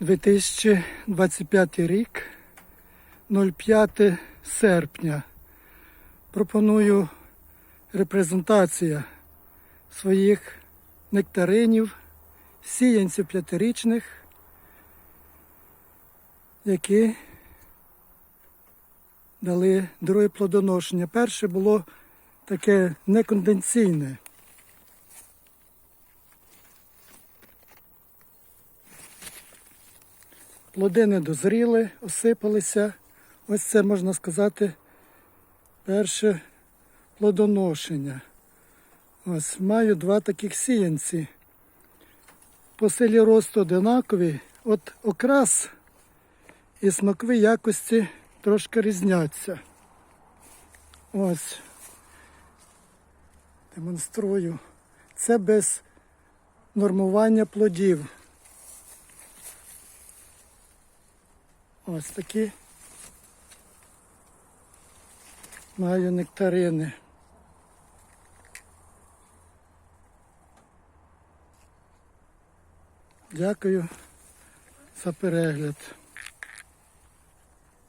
2025 рік, 05 серпня. Пропоную репрезентація своїх нектаринів, сіянців п'ятирічних, які дали друге плодоношення. Перше було таке неконденційне. Плоди не дозріли, осипалися. Ось це можна сказати перше плодоношення. Ось маю два таких сіянці. По силі росту одинакові. От окрас і смакові якості трошки різняться. Ось. Демонструю. Це без нормування плодів. Ось такі маю нектарини. Дякую за перегляд.